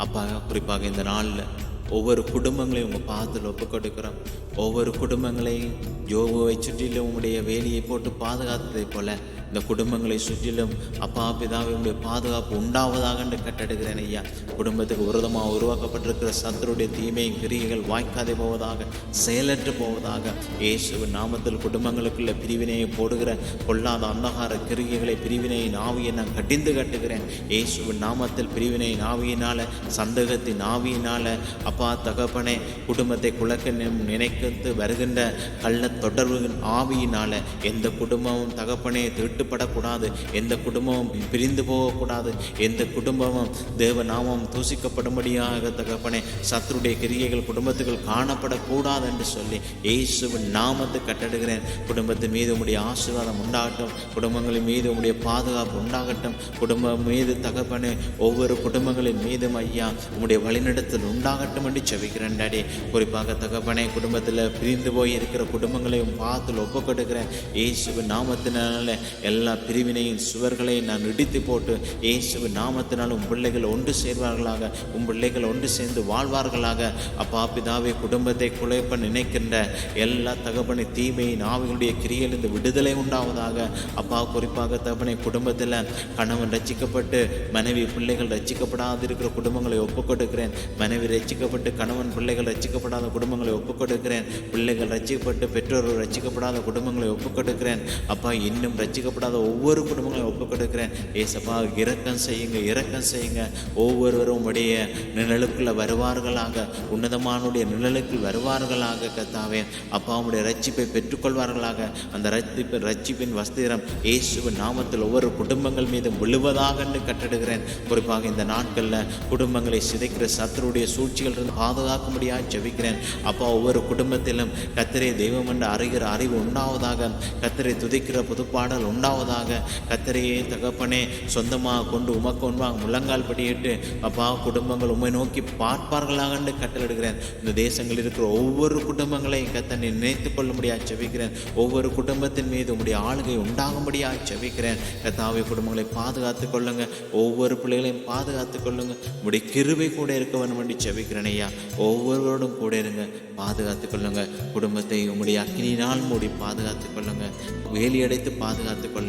அப்பா குறிப்பாக இந்த நாளில் ஒவ்வொரு குடும்பங்களையும் உங்கள் பாதத்தில் ஒப்பு கொடுக்குறோம் ஒவ்வொரு குடும்பங்களையும் யோகுவை சுற்றிலும் உங்களுடைய வேலியை போட்டு பாதுகாத்ததை போல இந்த குடும்பங்களை சுற்றிலும் அப்பா பிதாவை உங்களுடைய பாதுகாப்பு உண்டாவதாக என்று கட்டெடுக்கிறேன் ஐயா. குடும்பத்துக்கு உரதமாக உருவாக்கப்பட்டிருக்கிற சத்தருடைய தீமை கிரியைகள் வாய்க்காதே போவதாக செயலற்று போவதாக இயேசுவின் நாமத்தில் குடும்பங்களுக்குள்ள பிரிவினையை போடுகிற பொல்லாத அந்தகார கிரியைகளை பிரிவினையின் ஆவியை நான் கடிந்து கட்டுகிறேன். இயேசுவின் நாமத்தில் பிரிவினையின் ஆவியினால சந்தேகத்தின் ஆவியினால அப்பா தகப்பனே குடும்பத்தை குழக்க நினைக்கிறது வருகின்ற கள்ள தொடர்பு ஆவியினால எந்த குடும்பமும் தகப்பனே தீட்டுப்படக்கூடாது எந்த குடும்பமும் பிரிந்து போகக்கூடாது. எந்த குடும்பமும் தேவ நாமம் தூசிக்கப்படும்படியாக தகப்பனே சத்துருடைய கிரியைகள் குடும்பத்துக்குள் காணப்படக்கூடாது என்று சொல்லி இயேசுவின் நாமத்தை கட்டடுகிறேன். குடும்பத்தின் மீது உடைய ஆசீர்வாதம் உண்டாகட்டும். குடும்பங்களின் மீது உடைய பாதுகாப்பு உண்டாகட்டும். குடும்பம் மீது தகப்பனே ஒவ்வொரு குடும்பங்களின் மீதும் ஐயா உங்களுடைய வழிநடத்தல் உண்டாகட்டும் என்று செவிக்கிறேன் டாடி. குறிப்பாக தகப்பனே குடும்பத்தில் பிரிந்து போய் இருக்கிற குடும்பங்களையும் பார்த்து ஒப்பு கொடுக்கிறேன் இயேசுவின் நாமத்தினால எல்லா பிரிவினையின் சுவர்களையும் நான் இடித்து போட்டு இயேசுவின் நாமத்தினால் உன் பிள்ளைகள் ஒன்று சேர்வார்களாக உன் பிள்ளைகள் ஒன்று சேர்ந்து வாழ்வார்களாக. அப்பா பிதாவே குடும்பத்தை குலைப்ப நினைக்கின்ற எல்லா தகப்பனை தீமையின் ஆவிகளுடைய கிரியிலிருந்து விடுதலை உண்டாவதாக. அப்பா குறிப்பாக தகப்பனை குடும்பத்தில் கணவன் ரச்சிக்கப்பட்டு மனைவி பிள்ளைகள் ரச்சிக்கப்படாதிருக்கிற குடும்பங்களை ஒப்புக்கொடுக்கிறேன். மனைவி ரச்சிக்கப்பட்டு கணவன் பிள்ளைகள் ரச்சிக்கப்படாத குடும்பங்களை ஒப்புக்கொடுக்கிறேன். பிள்ளைகள் ரச்சிக்கப்பட்டு பெற்றோர்கள் ரச்சிக்கப்படாத குடும்பங்களை ஒப்புக்கொடுக்கிறேன். அப்பா இன்னும் கஷ்டப்படாத ஒவ்வொரு குடும்பங்களையும் ஒப்பு கொடுக்குறேன். ஏசப்பா இரக்கம் செய்யுங்க இரக்கம் செய்யுங்க. ஒவ்வொருவரும் உடைய நிழலுக்குள்ள வருவார்களாக. உன்னதமானுடைய நிழலுக்குள் வருவார்களாக கத்தாவே அப்பா உடைய ரட்சிப்பை பெற்றுக்கொள்வார்களாக. அந்த ரட்சிப்பு ரட்சிப்பின் வஸ்திரம் இயேசுவின் நாமத்தில் ஒவ்வொரு குடும்பங்கள் மீது விழுவதாக என்று கட்டடுகிறேன். குறிப்பாக இந்த நாட்களில் குடும்பங்களை சிதைக்கிற சத்துருடைய சூழ்ச்சிகள் இருந்து பாதுகாக்கும்படியாக ஜெபிக்கிறேன். அப்பா ஒவ்வொரு குடும்பத்திலும் கத்திரை தெய்வம் என்று அறிகிற அறிவு உண்டாவதாக கத்திரை துதிக்கிற புதுப்பாடல் உண்டாவதாக கத்தரையே தகப்பனே சொந்தமாக கொண்டு உமக்கு முன்பாக முழங்கால் படியிட்டு அப்பா குடும்பங்கள் உம்மை நோக்கி பார்ப்பார்களாக என்று கட்டளிடுகிறேன் இந்த தேசங்களில் இருக்கிற ஒவ்வொரு குடும்பங்களையும் கத்தனை நினைத்துக் கொள்ளும்படியாக ஜெபிக்கிறேன் ஒவ்வொரு குடும்பத்தின் மீது உடைய ஆளுகை உண்டாகும்படியாக ஜெபிக்கிறேன் கத்தாவை குடும்பங்களை பாதுகாத்துக் கொள்ளுங்க. ஒவ்வொரு பிள்ளைகளையும் பாதுகாத்துக் கொள்ளுங்க. உம்முடைய கிருவை கூட இருக்க வேண்டும் என்று ஐயா. ஒவ்வொருவரோடும் கூட இருங்க. பாதுகாத்துக் கொள்ளுங்க. குடும்பத்தை உங்களுடைய அக்கினினால் மூடி பாதுகாத்துக் கொள்ளுங்க. வேலி அடைத்து பாதுகாத்துக் கொள்ளுங்க.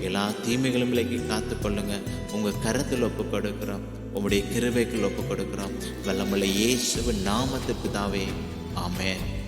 எல்லா தீமைகளும் விலக்கி காத்து கொள்ளுங்க உங்க கரத்தில் ஒப்பு கொடுக்கிறோம் உங்களுடைய கிருவைகள் ஒப்பு கொடுக்கிறோம் வல்லமுள்ள இயேசுவின் நாமத்துக்கு தாவே ஆமேன்.